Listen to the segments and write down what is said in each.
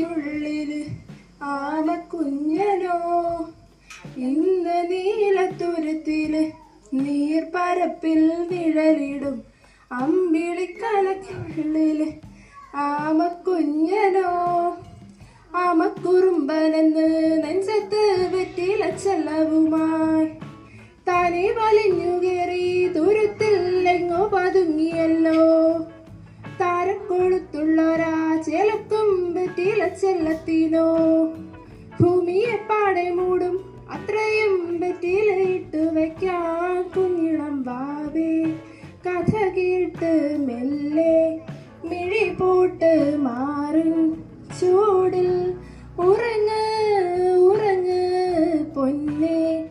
തലയ്ക്കുള്ളിൽ ആനക്കുഞ്ഞനോ ഇന്ന് നീലത്തുരുത്തിൽ നീർപ്പരപ്പിൽ നിഴലിടും അമ്പിളിക്കലയ്ക്കുള്ളിൽ ആമക്കുഞ്ഞനോ ആമക്കുറുമ്പനെന്ന് നെഞ്ചത്ത് വെറ്റില ചെല്ലവുമായി തനി വലിഞ്ഞു കയറി ദൂരത്തിൽ എങ്ങോ പതുങ്ങിയല്ലോ. താരക്കൊളുത്തുള്ളൊരാ ചെലക്കും വെറ്റില ചെല്ലത്തിനോ ഭൂമിയെ പാടെ മൂടും. അത്രയും വെറ്റില ഇട്ട് വെക്കാൻ കുഞ്ഞിളം വാവേ. കഥ കേട്ട് മെല്ലെ മിഴി പോട്ട് മാറും. ചൂടിൽ ഉറങ്ങ് ഉറങ്ങ് പൊന്നെ.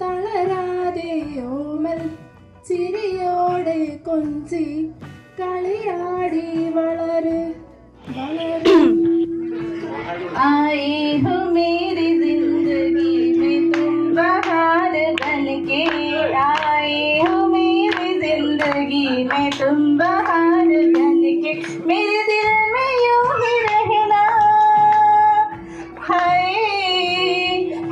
തളരാതെ ഓമൽ ചിരിയോടെ കൊഞ്ചി കളിയാടി വളര് വളര്. आए हो मेरी ज़िंदगी में तुम बहार बन के आए हो मेरी ज़िंदगी में तुम बहार बन के मेरे दिल में यूँ ही रहना। हाय,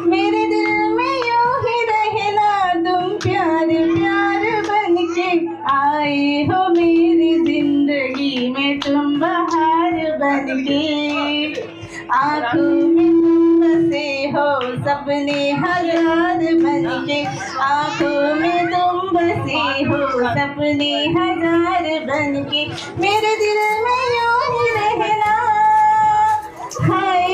मेरे दिल में यूँ ही रहना। तुम प्यार प्यार बन के आए हो मेरी ज़िंदगी में तुम बहार बन के आँख में बसे हो सबने हज़ार बच्चे आँख में तुम बसे हो सपने हज़ार बन के मेरे दिल में यूँ रहना हाय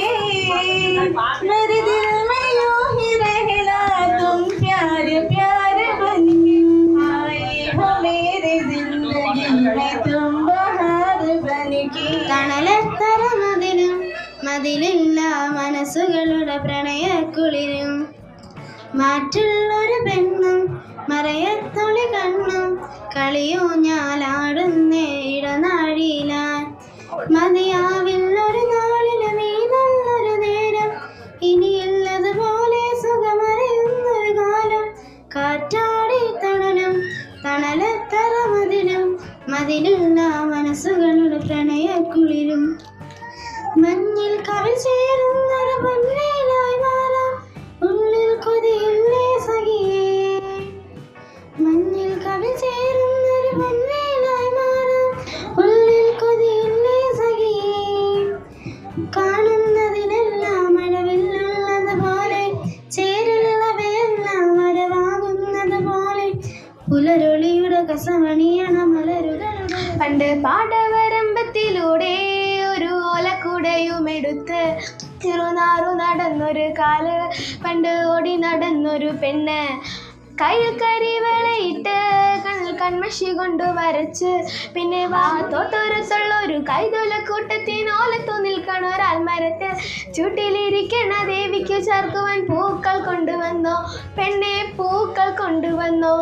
मेरे दिल में यूँ ही रहना तुम प्यार प्यार बन के आए हो मेरे ज़िंदगी में तुम बहार बन के। മതിലില്ല മനസ്സുകളുടെ പ്രണയക്കുളിരും. മാറ്റുള്ളൊരു പെണ്ണും മറയത്തൊളി കണ്ണും കളിയോ ഞാലാടുന്നേ ഇടനാഴിയിലാൻ മതിയാവില്ലൊരു നാളിലും നല്ലൊരു നേരം ഇനിയുള്ളതുപോലെ സുഖമറിയുന്നൊരു കാലം. കാറ്റാടി തണലും തണലത്തറ മതിലും മതിലുള്ള മനസ്സുകളുടെ പ്രണയക്കുളിരും. മഞ്ഞിൽ കവി ചേരുന്നൊരു ഉള്ളിൽ കവി ചേരുന്നൊരു ഉള്ളിൽ പോലെ പോലെ പുലരൊളിയുടെ കസമണിയണ മലരുകളുടെ പണ്ട് പാടവരമ്പത്തിലൂടെ ഓലക്കുടയുമെടുത്ത് ചെറുനാറു നടന്നൊരു കാൽ പണ്ട് ഓടി നടന്നൊരു പെണ്ണ്. കയ്യിൽ കരിവളയിട്ട് കൺമഷി കൊണ്ട് വരച്ച് പിന്നെ വാ തോട്ടൊരു ഒരു കൈതൊല കൂട്ടത്തിനോലത്തു നിൽക്കണ ഒരാൽമരത്ത് ചുട്ടിലിരിക്കണ ദേവിക്ക് ചേർക്കുവാൻ പൂക്കൾ കൊണ്ടുവന്നോ പെണ്ണെ പൂക്കൾ കൊണ്ടുവന്നോ.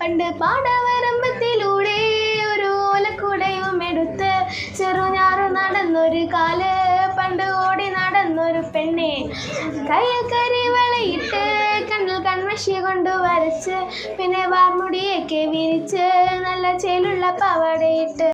പണ്ട് പാടവരമ്പത്തിലൂടെ ഒരു ഓലക്കുടയും എടുത്ത് ചെറുഞാറു നടന്നൊരു കാൽ കയ്യിൽ കരിവളയിട്ട് കണ്ണിൽ കൺമഷി കൊണ്ട് വരച്ച് പിന്നെ വാർമുടിയൊക്കെ വിരിച്ച് നല്ല ചേലുള്ള പവടയിട്ട്.